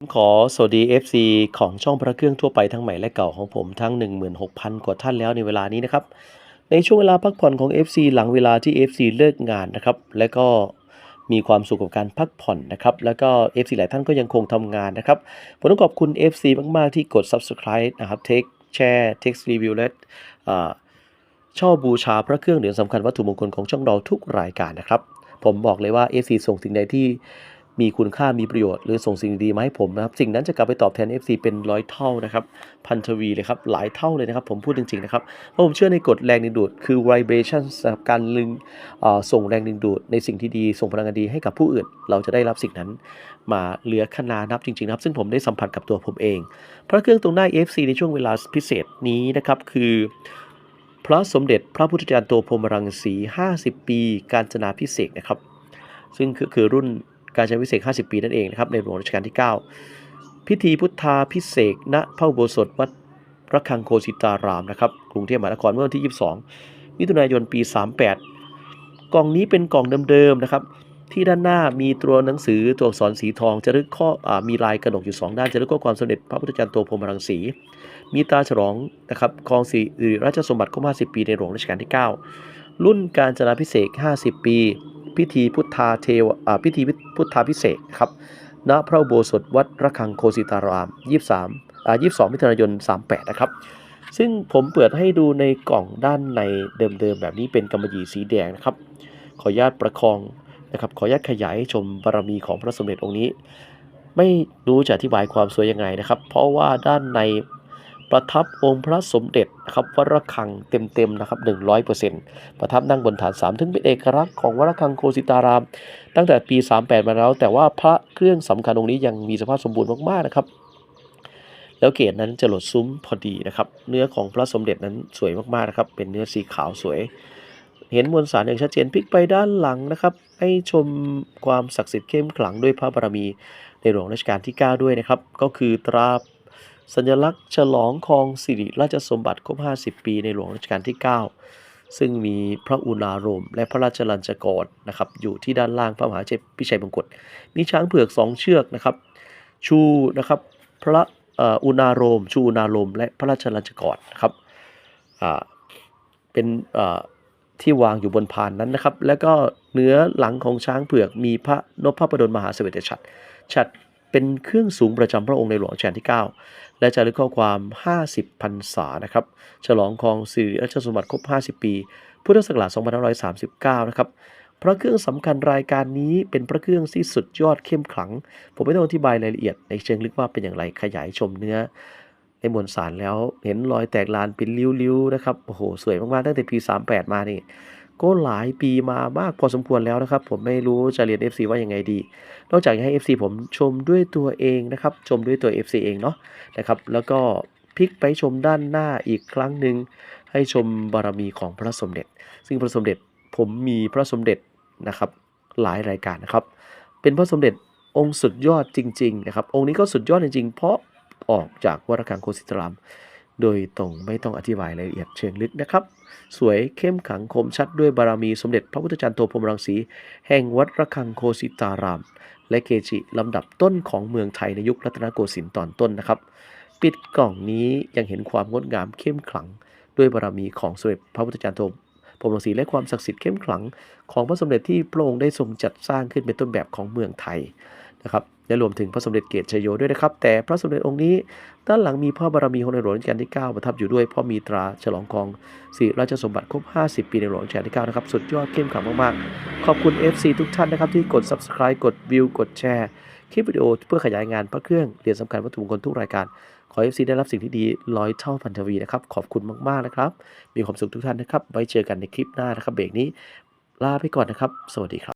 ผมขอสวัสดี FC ของช่องพระเครื่องทั่วไปทั้งใหม่และเก่าของผมทั้ง 16,000 กว่าท่านแล้วในเวลานี้นะครับ ในช่วงเวลาพักผ่อนของ FC หลังเวลาที่ FC เลิกงานนะครับ และก็มีความสุขกับการพักผ่อนนะครับ แล้วก็ FC หลายท่านก็ยังคงทำงานนะครับผมต้องขอบคุณ FC มากๆที่กด Subscribe นะครับ Take Share Text Review และชอบบูชาพระเครื่องเหรียญสำคัญวัตถุมงคลของช่องเราทุกรายการนะครับ ผมบอกเลยว่า FC ส่งสิ่งใดที่ มีคุณค่ามีประโยชน์ หรือส่งสิ่งดีมาให้ผมนะครับ สิ่งนั้นจะกลับไปตอบแทน FC เป็นร้อยเท่านะครับ พันทวีเลยครับ หลายเท่าเลยนะครับ ผมพูดจริงๆนะครับ เพราะผมเชื่อในกฎแรงดึงดูด คือ vibration นะครับการลึงส่งแรงดึงดูด ในสิ่งที่ดี ส่งพลังงานดีให้กับผู้อื่น เราจะได้รับสิ่งนั้น มาเหลือขนานับจริงๆนะครับ ซึ่งผมได้สัมผัสกับตัวผมเอง พระเครื่องตรงหน้า FC ในช่วงเวลาพิเศษนี้นะครับคือพระสมเด็จพระพุทธจารย์โตพรหมรังสี 50 ปี การจนาพิเศษนะครับ ซึ่งคือคือรุ่น การจนาพิเศษ 50 ปีนั่นเองนะครับในหลวงรัชกาลที่ 9 พิธีพุทธาพิเศษณพระอุโบสถวัดพระคังโคสิตารามนะครับกรุงเทพมหานครเมื่อวันที่ 22 มิถุนายนปี 38 กล่องนี้เป็นกล่องเดิมๆนะครับที่ด้านหน้ามีตัวหนังสือตัวอักษรสีทองจะรึกข้ออมีลายกระหนกอยู่ 2 ด้านจะรึกข้อความสมเด็จพระพุทธจารย์โตพรหมรังสี มีตาฉลองนะครับครองสิริราชสมบัติครบ50 ปีในหลวงรัชกาลที่ 9 รุ่นการจนาพิเศษ 50 ปี พิธีพุทธาเทวอ่าพิธีพุทธาพิเศษครับณพระโบสถวัดระฆังโคสิตาราม 23อ่า22 มิถุนายน 38 นะครับ ซึ่งผมเปิดให้ดูในกล่องด้านในเดิมๆ แบบนี้เป็นกำมะหยี่สีแดงนะครับ ขออนุญาตประคองนะครับ ขออนุญาตขยายชมบารมีของพระสมเด็จองค์นี้ ไม่รู้จะอธิบายความสวยยังไงนะครับ เพราะว่าด้านใน ประทับองค์พระสมเด็จครับวัดระฆังเต็มๆนะครับ100%ประทับนั่งบนฐานสามถึงเป็นเอกลักษณ์ของวัดระฆังโคสิตาราม ตั้งแต่ปี 38 มาแล้ว แต่ว่าพระเครื่องสำคัญองค์นี้ยังมีสภาพสมบูรณ์มากๆนะครับแล้วเกศนั้นจะหลดซุ้มพอดีนะครับ เนื้อของพระสมเด็จนั้นสวยมากๆนะครับ เป็นเนื้อสีขาวสวย เห็นมวลสารอย่างชัดเจนพลิกไปด้านหลังนะครับ ให้ชมความศักดิ์สิทธิ์เข้มขลังด้วยพระบารมีในหลวงรัชกาลที่ 9 ด้วยนะครับ ก็คือตรา สัญลักษณ์ฉลองครองสิริราชสมบัติครบ 50 ปีในหลวงรัชกาลที่ 9 ซึ่งมีพระอุณารม และพระราชลัญจกรนะครับอยู่ที่ด้านล่างพระมหาเจพิชัยมงกุฎมีช้างเผือกสองเชือกนะครับชูนะครับพระอุณารม ชูอุณารม และพระราชลัญจกรนะครับเป็นที่วางอยู่บนพานนั้นนะครับ แล้วก็เนื้อหลังของช้างเผือกมีพระนพพระดลมหาเสวตฉัตรฉัตร เป็นเครื่องสูงประจำพระองค์ในหลวงรัชกาลที่ 9 และจะรึกข้อความ 50พรรษานะครับ ฉลองครองสิริราชสมบัติครบ 50 ปี พุทธศักราช2539 นะครับพระเครื่องสำคัญรายการนี้เป็นพระเครื่องที่สุดยอดเข้มขลัง ผมไม่ต้องอธิบายรายละเอียดในเชิงลึกว่าเป็นอย่างไรขยายชมเนื้อ ในมวลสารแล้วเห็นรอยแตกลานเป็นริ้วๆนะครับ โอ้โห สวยมากๆ ตั้งแต่ปี 38 มานี่ ก็หลายปีมามากพอสมควรแล้วนะครับ ผมไม่รู้จะเรียน FC ว่ายังไงดี นอกจากให้ FC ผมชมด้วยตัวเองนะครับ ชมด้วยตัว FC เองเนาะนะครับแล้วก็พลิกไปชมด้านหน้าอีกครั้งหนึ่งให้ชมบารมีของพระสมเด็จ ซึ่งพระสมเด็จผมมีพระสมเด็จนะครับหลายรายการนะครับ เป็นพระสมเด็จองค์สุดยอดจริง ๆ นะครับ องค์นี้ก็สุดยอดจริง ๆ เพราะออกจากวรคังโคสิตราม โดยตรงไม่ต้องอธิบายรายละเอียดเชิงลึกนะครับ สวยเข้มขลังคมชัดด้วยบารมีสมเด็จพระพุทธจารย์โตพรมรังสี แห่งวัดระฆังโคสิตาราม และเกจิลำดับต้นของเมืองไทยในยุครัตนโกสินทร์ตอนต้นนะครับ ปิดกล่องนี้ยังเห็นความงดงามเข้มขลัง ด้วยบารมีของสมเด็จพระพุทธจารย์โตพรมรังสีและความศักดิ์สิทธิ์เข้มขลัง ของพระสมเด็จที่พระองค์ได้ทรงจัดสร้างขึ้นเป็นต้นแบบของเมืองไทย นะครับและรวมถึงพระสมเด็จเกศชโยด้วยนะครับ แต่พระสมเด็จองค์นี้ ด้านหลังมีพระบารมีของในหลวงรัชกาลที่ 9 ประทับอยู่ด้วยเพราะมีตราฉลองกองสิราชสมบัติครบ 50 ปีในหลวงรัชกาลที่ 9 นะครับ สุดยอดเข้มขลังมากๆ ขอบคุณ FC ทุกท่านนะครับที่กด Subscribe กดวิวกดแชร์คลิปวิดีโอเพื่อขยายงานพระเครื่องเหรียญสำคัญวัตถุมงคลทุกรายการ ขอ FC ได้รับสิ่งที่ดีร้อยเท่าพันทวีนะครับขอบคุณมากๆนะครับ มีความสุขทุกท่านนะครับไว้เจอกันในคลิปหน้านะครับเบรกนี้ลาไปก่อนนะครับ สวัสดีครับ